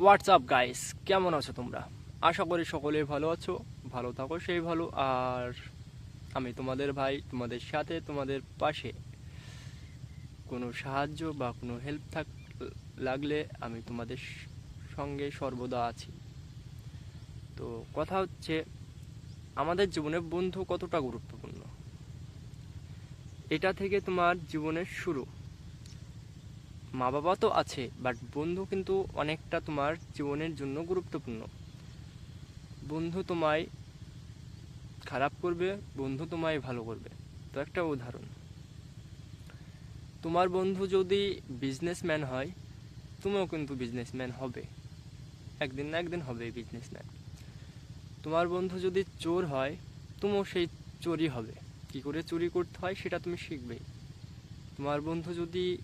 WhatsApp guys কেমন আছো তোমরা? আশা করি সকলে ভালো আছো, ভালো থাকো সেই ভালো, আর আমি তোমাদের ভাই, তোমাদের সাথে, তোমাদের পাশে। কোনো সাহায্য বা কোনো হেল্প থাক, লাগলে আমি তোমাদের সঙ্গে সর্বদা আছি। তো কথা হচ্ছে, আমাদের জীবনে বন্ধু কতটা গুরুত্বপূর্ণ? এটা থেকে তোমার জীবনের শুরু। মা বাবা তো আছে বাট বন্ধু কিন্তু অনেকটা তোমার জীবনের জন্য গুরুত্বপূর্ণ। বন্ধু তোমায় খারাপ করবে, বন্ধু তোমায় ভালো করবে। তো একটা উদাহরণ। তোমার বন্ধু যদি বিজনেসম্যান হয়, তুমিও কিন্তু বিজনেসম্যান হবে। একদিন না একদিন হবে বিজনেসম্যান তোমার বন্ধু যদি চোর হয়, তুমিও সেই চোরই হবে। কি করে চুরি করতে হয়, সেটা তুমি শিখবে। তোমার বন্ধু যদি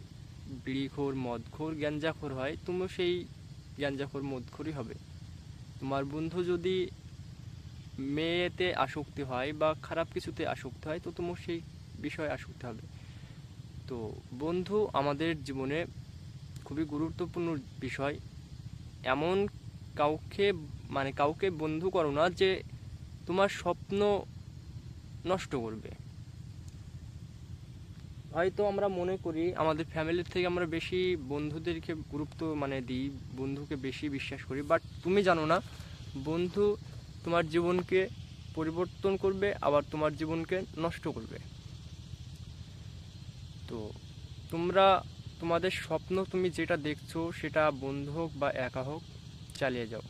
বিড়িখোর, মদখোর, গ্যাঞ্জাখোর হয়, তুমিও সেই গ্যাঞ্জাখোর, মদখোরই হবে। তোমার বন্ধু যদি মেয়েতে আসক্তি হয় বা খারাপ কিছুতে আসক্তি হয়, তো তোমার সেই বিষয়ে আসক্তি হবে। তো বন্ধু আমাদের জীবনে খুবই গুরুত্বপূর্ণ বিষয়। এমন কাউকে মানে কাউকে বন্ধু করো না যে তোমার স্বপ্ন নষ্ট করবে। হয়তো আমরা মনে করি আমাদের ফ্যামিলির থেকে আমরা বেশি বন্ধুদেরকে গুরুত্ব মানে দিই, বন্ধুকে বেশি বিশ্বাস করি। বাট তুমি জানো না, বন্ধু তোমার জীবনকে পরিবর্তন করবে, আবার তোমার জীবনকে নষ্ট করবে। তো তোমরা, তোমাদের স্বপ্ন তুমি যেটা দেখছ, সেটা বন্ধু হোক বা একা হোক, চালিয়ে যাও।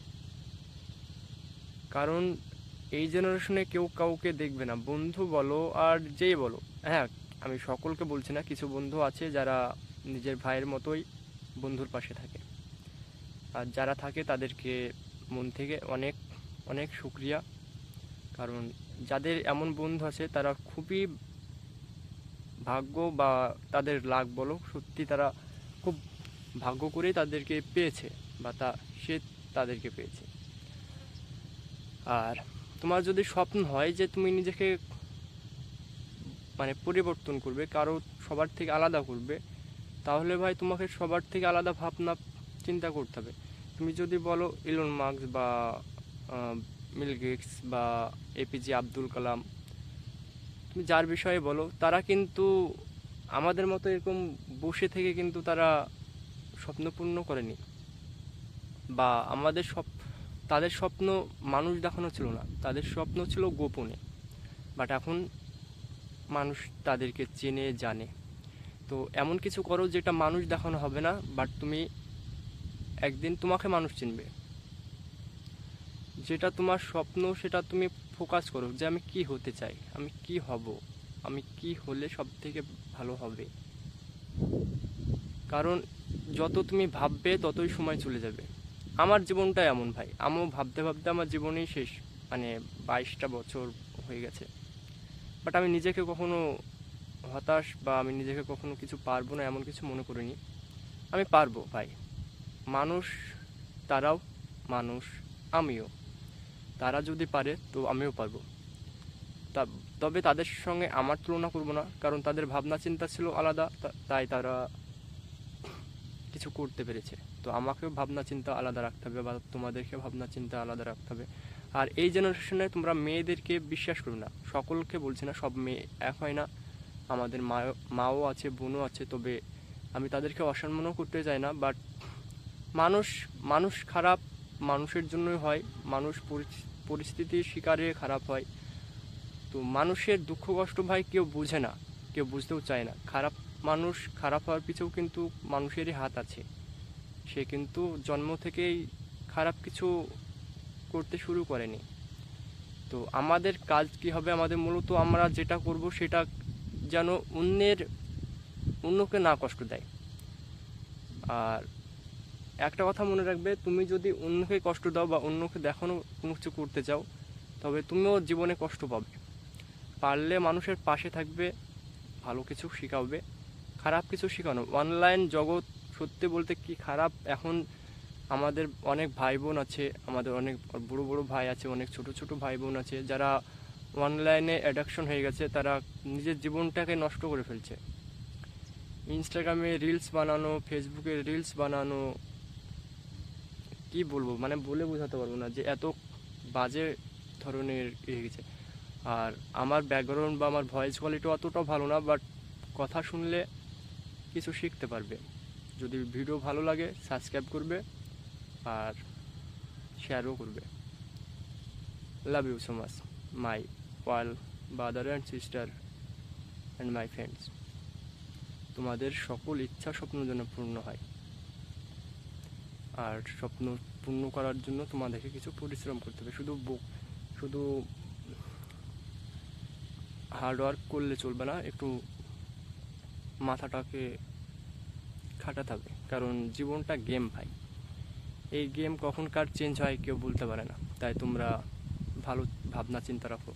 কারণ এই জেনারেশনে কেউ কাউকে দেখবে না। বন্ধু বলো আর যেই বলো। হ্যাঁ আমি সকলকে বলছি না, কিছু বন্ধু আছে যারা নিজের ভাইয়ের মতোই বন্ধুর পাশে থাকে। আর যারা থাকে তাদেরকে মন থেকে অনেক অনেক শুক্রিয়া। কারণ যাদের এমন বন্ধু আছে তারা খুবই ভাগ্য বা তাদের লাগ বলো, সত্যি তারা খুব ভাগ্য করেই তাদেরকে পেয়েছে বা তা, সে তাদেরকে পেয়েছে। আর তোমার যদি স্বপ্ন হয় যে তুমি নিজেকে মানে পরিবর্তন করবে, কারও সবার থেকে আলাদা করবে, তাহলে ভাই তোমাকে সবার থেকে আলাদা ভাবনা, চিন্তা করতে হবে। তুমি যদি বলো ইলন মার্কস বা মিল গেটস বা এপিজে আব্দুল কালাম তুমি যার বিষয়ে বলো, তারা কিন্তু আমাদের মতো এরকম বসে থেকে কিন্তু তারা স্বপ্নপূর্ণ করেনি। বা আমাদের সব, তাদের স্বপ্ন মানুষ দেখানো ছিল না, তাদের স্বপ্ন ছিল গোপনে। বাট এখন মানুষ তাদেরকে চেনে, জানে। তো এমন কিছু করো যেটা মানুষ দেখানো হবে না বাট তুমি একদিন তোমাকে মানুষ চিনবে। যেটা তোমার স্বপ্ন, সেটা তুমি ফোকাস করো যে আমি কি হতে চাই, আমি কি হব, আমি কি হলে সব থেকে ভালো হবে। কারণ যত তুমি ভাববে, ততই সময় চলে যাবে। আমার জীবনটা এমন ভাই, আমিও ভাবতে ভাবতে আমার জীবনই শেষ মানে বাইশটা বছর হয়ে গেছে। বাট আমি নিজেকে কখনো হতাশ বা আমি নিজেকে কখনো কিছু পারব না এমন কিছু মনে করিনি। আমি পারব, ভাই। মানুষ তারাও মানুষ, আমিও। তারা যদি পারে, তো আমিও পারব। তা, তবে তাদের সঙ্গে আমার তুলনা করব না, কারণ তাদের ভাবনা চিন্তা ছিল আলাদা তাই তারা কিছু করতে পেরেছে। তো আমাকেও ভাবনা চিন্তা আলাদা রাখতে হবে বা তোমাদেরকে ভাবনা চিন্তা আলাদা রাখতে হবে। আর এই জেনারেশনে তোমরা মেয়েদেরকে বিশ্বাস করবে না। সকলকে বলছি না, সব মেয়ে এক হয় না। আমাদের মাও আছে, বোনও আছে, তবে আমি তাদেরকে অসম্মানও করতে চাই না বাট মানুষ মানুষ খারাপ মানুষের জন্যই হয়। মানুষ পরিস্থিতির শিকারে খারাপ হয়। তো মানুষের দুঃখ, কষ্ট ভাই কেউ বোঝে না, কেউ বুঝতেও চায় না। খারাপ মানুষ খারাপ হওয়ার পিছেও কিন্তু মানুষেরই হাত আছে। সে কিন্তু জন্ম থেকেই খারাপ কিছু করতে শুরু করেনি। তো আমাদের কাজ কি হবে? আমাদের মূলত আমরা যেটা করব সেটা যেন অন্যের অন্যকে না কষ্ট দেয়। আর একটা কথা মনে রাখবে, তুমি যদি অন্যকে কষ্ট দাও বা অন্যকে দেখানো কোনো কিছু করতে চাও, তবে তুমিও জীবনে কষ্ট পাবে। পারলে মানুষের পাশে থাকবে, ভালো কিছু শেখাবে, খারাপ কিছু শেখানো। অনলাইন জগৎ সত্যি বলতে কি খারাপ? এখন আমাদের অনেক ভাই বোন আছে, আমাদের অনেক বড় বড় ভাই আছে, অনেক ছোট ছোট ভাই বোন আছে, যারা অনলাইনে অ্যাডাকশন হয়ে গেছে, তারা নিজের জীবনটাকে নষ্ট করে ফেলছে। ইনস্টাগ্রামে রিলস বানানো ফেসবুকে রিলস বানানো, কি বলব? মানে বলে বোঝাতে পারব না যে এত বাজে ধরনের ইয়ে গেছে। আর আমার ব্যাকগ্রাউন্ড বা আমার ভয়েস কোয়ালিটি অতটা ভালো না বাট কথা শুনলে কিছু শিখতে পারবে। যদি ভিডিও ভালো লাগে সাবস্ক্রাইব করবে। আর শেয়ারও করবে। Love you so much my all brother and sister and my friends তোমাদের সকল ইচ্ছা স্বপ্ন যেন পূর্ণ হয়। আর স্বপ্ন পূর্ণ করার জন্য তোমাদেরকে কিছু পরিশ্রম করতে হবে। শুধু শুধু হার্ডওয়ার্ক করলে চলবে না, একটু মাথাটাকে খাটাতে হবে। কারণ জীবনটা গেম ভাই। এই গেম কখন কার চেঞ্জ হয় কেউ বলতে পারে না। তাই তোমরা ভালো ভাবনা চিন্তা রাখো।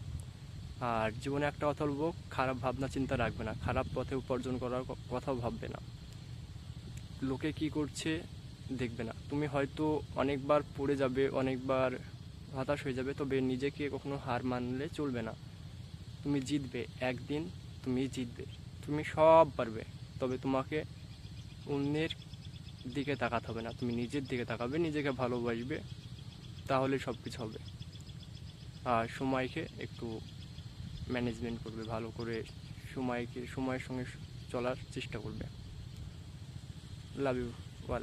আর জীবনে একটা কথা বলব, খারাপ ভাবনা চিন্তা রাখবে না। খারাপ পথে উপার্জন করার কথাও ভাববে না। লোকে কি করছে দেখবে না। তুমি হয়তো অনেকবার পড়ে যাবে, অনেকবার হতাশ হয়ে যাবে, তবে নিজেকে কখনো হার মানলে চলবে না। তুমি জিতবে, একদিন তুমি জিতবে। তুমি সব পারবে। তবে তোমাকে অন্যের দিকে তাকাতে হবে না। তুমি নিজের দিকে তাকাবে, নিজেকে ভালোবাসবে, তাহলে সব কিছু হবে। আর সময়কে একটু ম্যানেজমেন্ট করবে, ভালো করে সময়কে, সময়ের সঙ্গে চলার চেষ্টা করবে। Love you wall